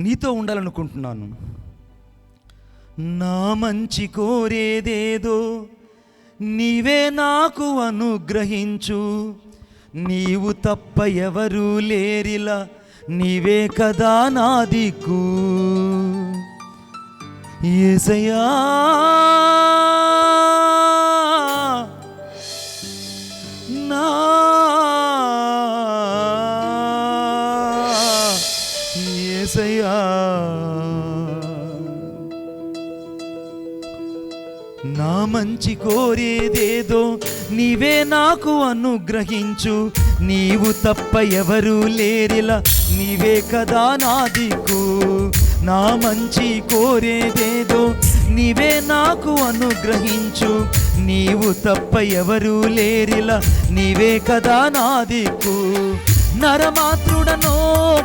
నీతో ఉండాలనుకుంటున్నాను. నా మంచి కోరేదేదో నీవే నాకు అనుగ్రహించు. నీవు తప్ప ఎవరూ లేరిలా నీవే కదా నా దిక్కు. ఏసయ్యా నా మంచి కోరేదేదో నీవే నాకు అనుగ్రహించు. నీవు తప్ప ఎవరు లేరిలా నీవే కదా నా దిక్కు. నా మంచి కోరేదేదో నీవే నాకు అనుగ్రహించు. నీవు తప్ప ఎవరు లేరిలా. నీవే కదా నా దిక్కు నరమాతృడనో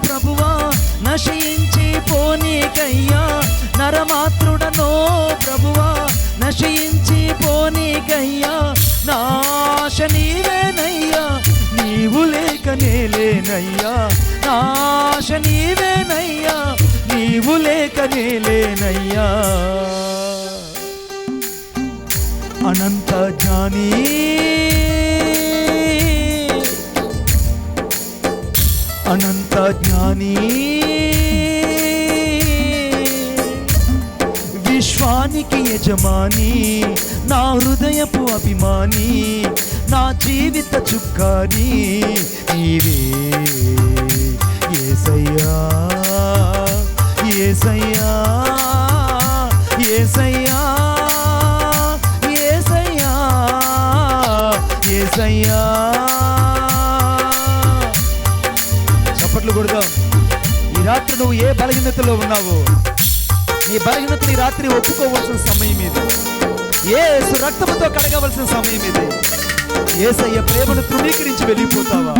ప్రభువా నశించి పోనీకయ్యా. నరమాతృడనో ప్రభువా నశించి పోనీకయ్యా. నాశ నీవేనయ్యా. నీవు లేక నేలేనయ్యా. నాశ నీవేనయ్యా. నీవు లేక నేలేనయ్యా. అనంత జానీ అనంత జ్ఞానీ. విశ్వానికి యజమాని నా హృదయపు అభిమాని నా జీవిత చుక్కాని నీవే ఏసయ్యా ఏసయ్యా ఏసయ్యా ఏసయ్యా ఏసయ్యా. చప్పట్లు కొడదాం. ఈ రాత్రి నువ్వు ఏ బలహీనతలో ఉన్నావు నీ బలహీనతని ఈ రాత్రి ఒప్పుకోవలసిన సమయం ఇది. ఏసు రక్తముతో కడగవలసిన సమయం ఇది. ఏసయ్య ప్రేమను తృణీకరించి వెళ్ళిపోతావా?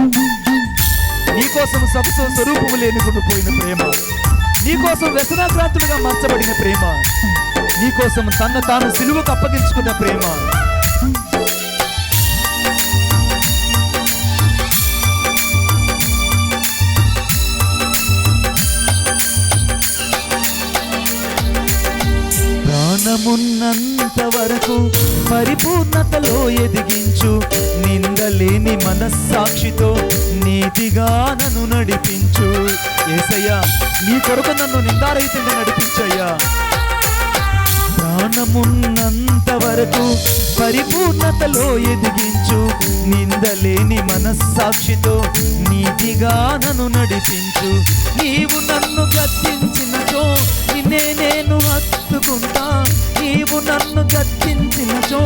నీకోసం సబతో స్వరూపము లేనికుండా పోయిన ప్రేమ. నీకోసం వ్యసనాక్రాంతులుగా మార్చబడిన ప్రేమ. నీకోసం తన తాను సిలువకు అప్పగించుకున్న ప్రేమ. ప్రాణమున్నంత వరకు పరిపూర్ణతలో ఎదిగించు. నిందలేని మనస్సాక్షితో నీతిగా నన్ను నడిపించు. ఏసయ్యా నీ కొరకు నన్ను నిందారహితంగా నడిపించయ్యా. ప్రాణమున్నంత వరకు పరిపూర్ణతలో ఎదిగించు. నిందలేని మనస్సాక్షితో నీతిగా నన్ను నడిపించు. నీవు నన్ను గద్దించినచో నిన్నే నేను హత్తుకుంటా. నీవు నన్ను గద్దించినచో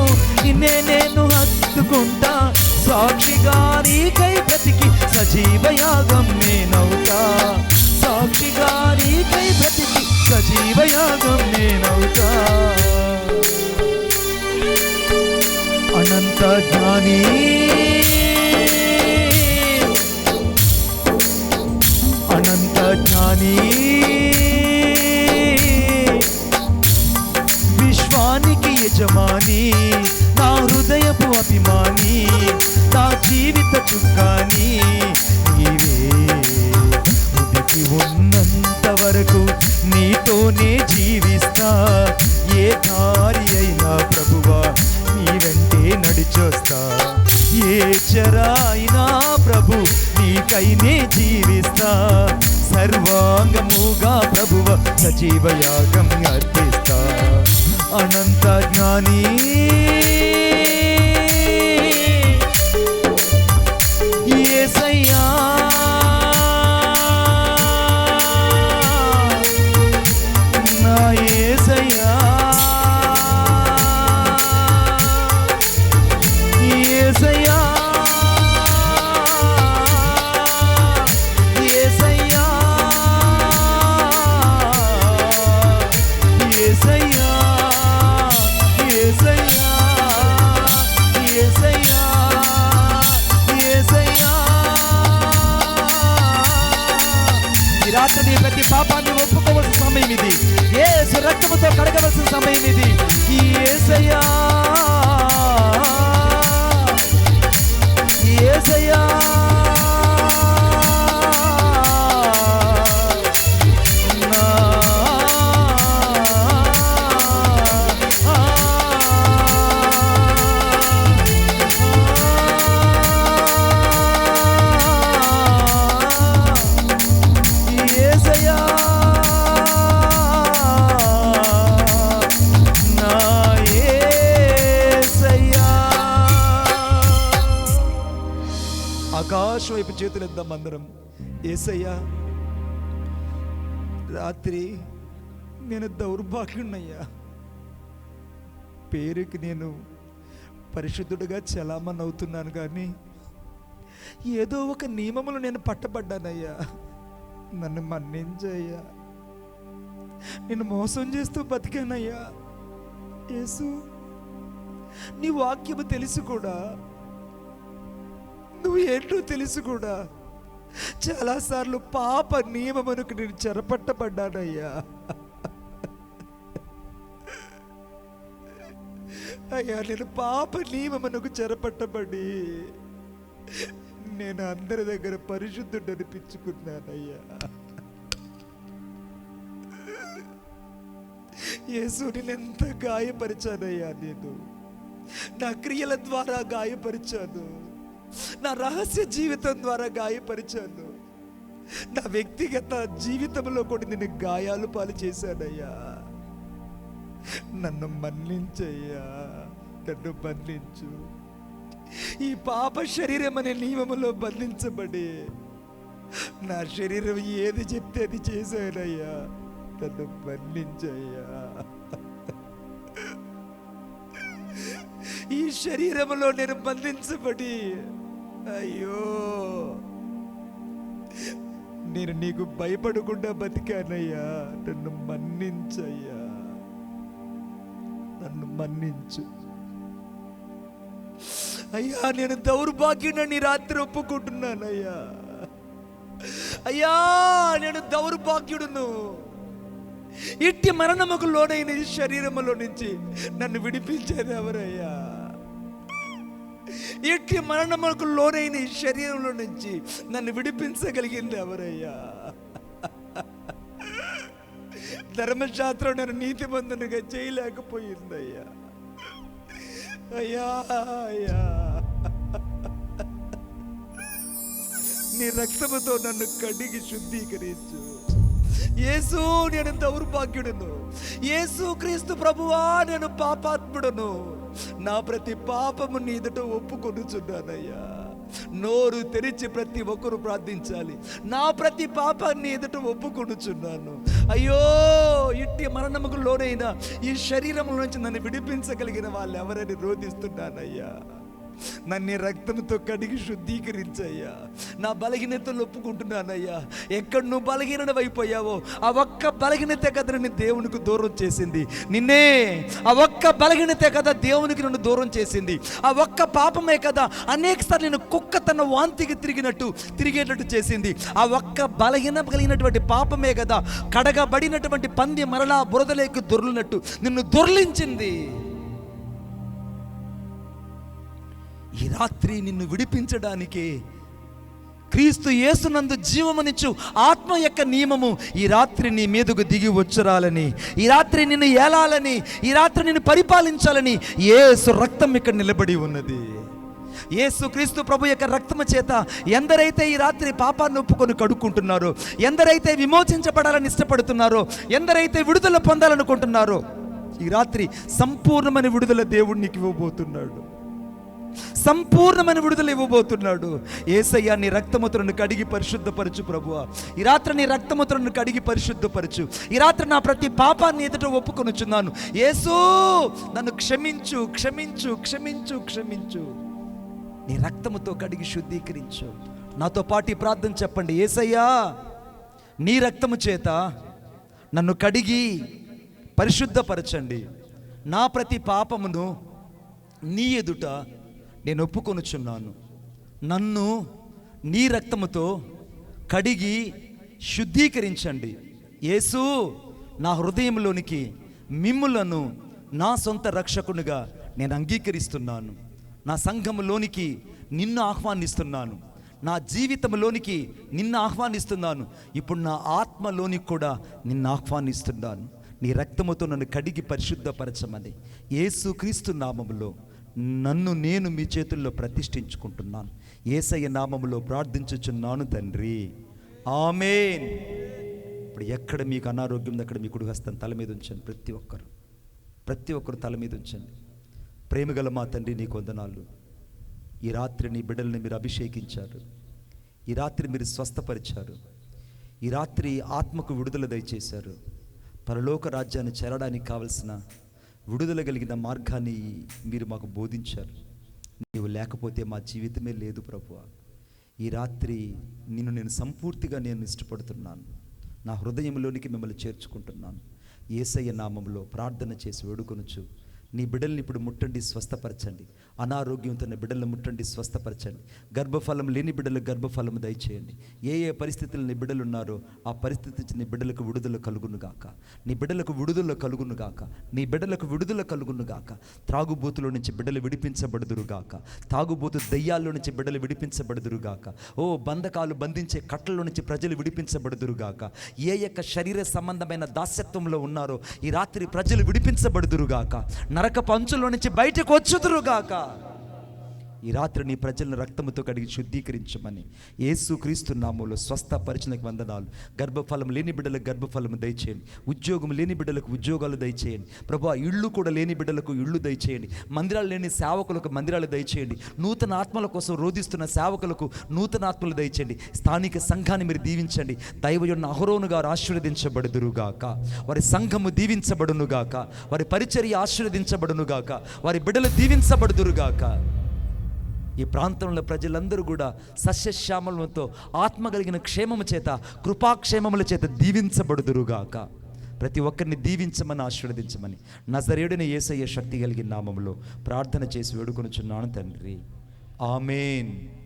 నిన్నే నేను హత్తుకుంటా. సాక్షిగా నీకై బ్రతికి సజీవ యాగం నేనవుతా సాక్షిగా నీకై బ్రతికి సజీవ నేనవుతా అనంత జ్ఞాని. అనంత జ్ఞానీ. ఏ ప్రభు నీకైనే జీవిస్తా. సర్వాంగముగా ప్రభువ సజీవయాగం అర్పిస్తా. అనంత జ్ఞానీ ఈ నీ ప్రతి పాపాన్ని ఒప్పుకోవలసిన సమయం ఇది. ఏసు రక్తముతో కడగవలసిన సమయం ఇది. ఈ ఏసయ్యా ఏసయ్యా. వైపు చేతులు ఇద్దాం అందరం. ఏసయ్యా రాత్రి నేను దౌర్భాగ్యున్నయ్యా పేరుకి నేను పరిశుద్ధుడిగా చలామణి అవుతున్నాను కానీ ఏదో ఒక నియమములు నేను పట్టబడ్డానయ్యా. నన్ను మన్నించయ్యా. నేను మోసం చేస్తూ బతికానయ్యా. యేసు నీ వాక్యము తెలిసి కూడా. నువ్వు ఏంటో తెలుసు కూడా. చాలాసార్లు పాప నియమమునకు నేను చెరపట్టబడ్డానయ్యా. అయ్యా నేను పాప నియమమునకు చెరపట్టబడి నేను అందరి దగ్గర పరిశుద్ధుడు అనిపించుకున్నానయ్యా. యేసుని ఎంత గాయపరిచానయ్యా నేను. నా క్రియల ద్వారా గాయపరిచాను. నా రహస్య జీవితం ద్వారా గాయపరిచాను. నా వ్యక్తిగత జీవితంలో కూడా నేను గాయాలు పాలు చేశానయ్యా. నన్ను మన్నించయ్యా. నన్ను మన్నించు. ఈ పాప శరీరం అనే నియమములో బంధించబడి నా శరీరం ఏది చెప్తే అది చేశానయ్యా. నన్ను మన్నించయ్యా. ఈ శరీరంలో నేను బంధించబడి అయ్యో నేను నీకు భయపడకుండా బతికానయ్యా నన్ను మన్నించయ్యా నన్ను మన్నించు. అయ్యా నేను దౌర్భాగ్యునని రాత్రి ఒప్పుకుంటున్నానయ్యా. అయ్యా నేను దౌర్భాగ్యుడును. ఇట్టి మరణముకు లోనైన ఈ శరీరములో నుంచి నన్ను విడిపించేది ఎవరయ్యా? ఇట్టి మరణములకు లోనైన ఈ శరీరంలో నుంచి నన్ను విడిపించగలిగింది ఎవరయ్యా? ధర్మశాస్త్రం నేను నీతిమంతునిగా చేయలేకపోయిందయ్యా. అయ్యా అయ్యా. నీ రక్తముతో నన్ను కడిగి శుద్ధీకరించు. యేసు నేను దౌర్భాగ్యుడును యేసు క్రీస్తు ప్రభువా నేను పాపాత్ముడును. నా ప్రతి పాపము నీ ఎదుట ఒప్పుకొనుచున్నానయ్యా. నోరు తెరిచి ప్రతి ఒక్కరు ప్రార్థించాలి. నా ప్రతి పాపాన్ని ఎదుట ఒప్పుకొనుచున్నాను. అయ్యో ఇట్టి మరణముకు లోనైన ఈ శరీరం నుంచి నన్ను విడిపించగలిగిన వాళ్ళు ఎవరని రోధిస్తున్నానయ్యా. నన్ను రక్తంతో కడిగి శుద్ధీకరించయ్యా. నా బలహీనతలు ఒప్పుకుంటున్నానయ్యా. ఎక్కడ నువ్వు బలహీనడం అయిపోయావో ఆ ఒక్క బలహీనత కదా దేవునికి దూరం చేసింది. నిన్నే ఆ ఒక్క బలహీనత కదా దేవునికి నన్ను దూరం చేసింది. ఆ ఒక్క పాపమే కదా అనేక సార్లు నేను కుక్క తన వాంతికి తిరిగినట్టు తిరిగేటట్టు చేసింది. ఆ ఒక్క బలహీన కలిగినటువంటి పాపమే కదా కడగబడినటువంటి పంది మరలా బురదలేకి దొర్లినట్టు నిన్ను దొర్లించింది. ఈ రాత్రి నిన్ను విడిపించడానికి క్రీస్తు యేసునందు జీవమనిచ్చు ఆత్మ యొక్క నియమము. ఈ రాత్రి నీ మీదకు దిగి వచ్చరాలని ఈ రాత్రి నిన్ను ఏలాలని ఈ రాత్రి నిన్ను పరిపాలించాలని ఏసు రక్తం ఇక్కడ నిలబడి ఉన్నది. యేసు క్రీస్తు ప్రభు యొక్క రక్తము చేత ఎందరైతే ఈ రాత్రి పాపాన్ని ఒప్పుకొని కడుక్కుంటున్నారో ఎందరైతే విమోచించబడాలని ఇష్టపడుతున్నారో ఎందరైతే విడుదల పొందాలనుకుంటున్నారో ఈ రాత్రి సంపూర్ణమైన విడుదల దేవుడు నీకు ఇవ్వబోతున్నాడు. సంపూర్ణమైన విడుదల ఇవ్వబోతున్నాడు. ఏసయ్య నీ రక్తముతులను కడిగి పరిశుద్ధపరచు ప్రభువ. ఈ రాత్రి నీ రక్తముతులను కడిగి పరిశుద్ధపరచు. ఈ రాత్రి నా ప్రతి పాపాన్ని ఎదుట ఒప్పుకొనుచున్నాను. యేసు నన్ను క్షమించు క్షమించు క్షమించు క్షమించు. నీ రక్తముతో కడిగి శుద్ధీకరించు. నాతో పాటు ఈ ప్రార్థన చెప్పండి. ఏసయ్యా నీ రక్తము చేత నన్ను కడిగి పరిశుద్ధపరచండి. నా ప్రతి పాపమును నీ ఎదుట నేను ఒప్పుకొనుచున్నాను. నన్ను నీ రక్తముతో కడిగి శుద్ధీకరించండి. యేసు నా హృదయంలోనికి మిమ్ములను నా సొంత రక్షకునిగా నేను అంగీకరిస్తున్నాను. నా సంఘములోనికి నిన్ను ఆహ్వానిస్తున్నాను. నా జీవితంలోనికి నిన్ను ఆహ్వానిస్తున్నాను. ఇప్పుడు నా ఆత్మలోనికి కూడా నిన్ను ఆహ్వానిస్తున్నాను. నీ రక్తముతో నన్ను కడిగి పరిశుద్ధపరచమని. యేసుక్రీస్తు నామములో. నన్ను నేను మీ చేతుల్లో ప్రతిష్ఠించుకుంటున్నాను. ఏసయ్య నామములో ప్రార్థించుచున్నాను తండ్రి. ఆమెన్. ఇప్పుడు ఎక్కడ మీకు అనారోగ్యం ఉందో అక్కడ మీ కుడి హస్తం తల మీద ఉంచండి ప్రతి ఒక్కరు. ప్రతి ఒక్కరు తల మీద ఉంచండి. ప్రేమగల మా తండ్రి నీ కొందనాలు ఈ రాత్రి నీ బిడ్డల్ని మీరు అభిషేకించారు. ఈ రాత్రి మీరు స్వస్థపరిచారు. ఈ రాత్రి ఆత్మకు విడుదల దయచేశారు. పరలోక రాజ్యాన్ని చేరడానికి కావలసిన విడుదల కలిగిన మార్గాన్ని మీరు మాకు బోధించారు. నీవు లేకపోతే మా జీవితమే లేదు ప్రభు ఈ రాత్రి నిన్ను నేను సంపూర్తిగా నేను ఇష్టపడుతున్నాను. నా హృదయంలోనికి మిమ్మల్ని చేర్చుకుంటున్నాను. ఏసయ్య నామంలో ప్రార్థన చేసి వేడుకొనుచు. నీ బిడ్డల్ని ఇప్పుడు ముట్టండి స్వస్థపరచండి. అనారోగ్యంతో బిడ్డలను ముట్టండి స్వస్థపరచండి. గర్భఫలం లేని బిడ్డలు గర్భఫలం దయచేయండి. ఏ ఏ పరిస్థితులు నీ బిడ్డలు ఉన్నారో ఆ పరిస్థితి నీ బిడ్డలకు విడుదల కలుగునుగాక. నీ బిడ్డలకు విడుదల కలుగునుగాక. నీ బిడ్డలకు విడుదల కలుగును గాక త్రాగుబోతులో నుంచి బిడ్డలు విడిపించబడుదురుగాక. తాగుబోతు దయ్యాల్లో నుంచి బిడ్డలు విడిపించబడుదురుగాక. ఓ బంధకాలు బంధించే కట్టల నుంచి ప్రజలు విడిపించబడుదురుగాక. ఏ యొక్క శరీర సంబంధమైన దాస్యత్వంలో ఉన్నారో ఈ రాత్రి ప్రజలు విడిపించబడుదురుగాక. నరక పంచులో నుంచి బయటకు వచ్చుదురుగాక. ఈ రాత్రి నీ ప్రజలను రక్తముతో కడిగి శుద్ధీకరించమని. యేసుక్రీస్తు నామంలో స్వస్థపరిచినకు వందనాలు. గర్భఫలం లేని బిడ్డలకు గర్భఫలం దయచేయండి. ఉద్యోగం లేని బిడ్డలకు ఉద్యోగాలు దయచేయండి. ప్రభా ఇళ్ళు కూడా లేని బిడ్డలకు ఇళ్ళు దయచేయండి. మందిరాలు లేని సేవకులకు మందిరాలు దయచేయండి. నూతన ఆత్మల కోసం రోధిస్తున్న సేవకులకు నూతన ఆత్మలు దయచేయండి. స్థానిక సంఘాన్ని మీరు దీవించండి. దైవయున్న అహరోను గారు ఆశీర్వదించబడుదురుగాక. వారి సంఘము దీవించబడునుగాక. వారి పరిచర్య ఆశీర్వదించబడునుగాక. వారి బిడ్డలు దీవించబడుదురుగాక. ఈ ప్రాంతంలో ప్రజలందరూ కూడా సస్యశ్యామలతో ఆత్మ కలిగిన క్షేమము చేత కృపాక్షేమముల చేత దీవించబడుదురుగాక. ప్రతి ఒక్కరిని దీవించమని ఆశీర్వదించమని. నజరేయుడిని ఏసయ్య శక్తి కలిగిన నామములో ప్రార్థన చేసి వేడుకొనుచున్నాను తండ్రి. ఆమెన్.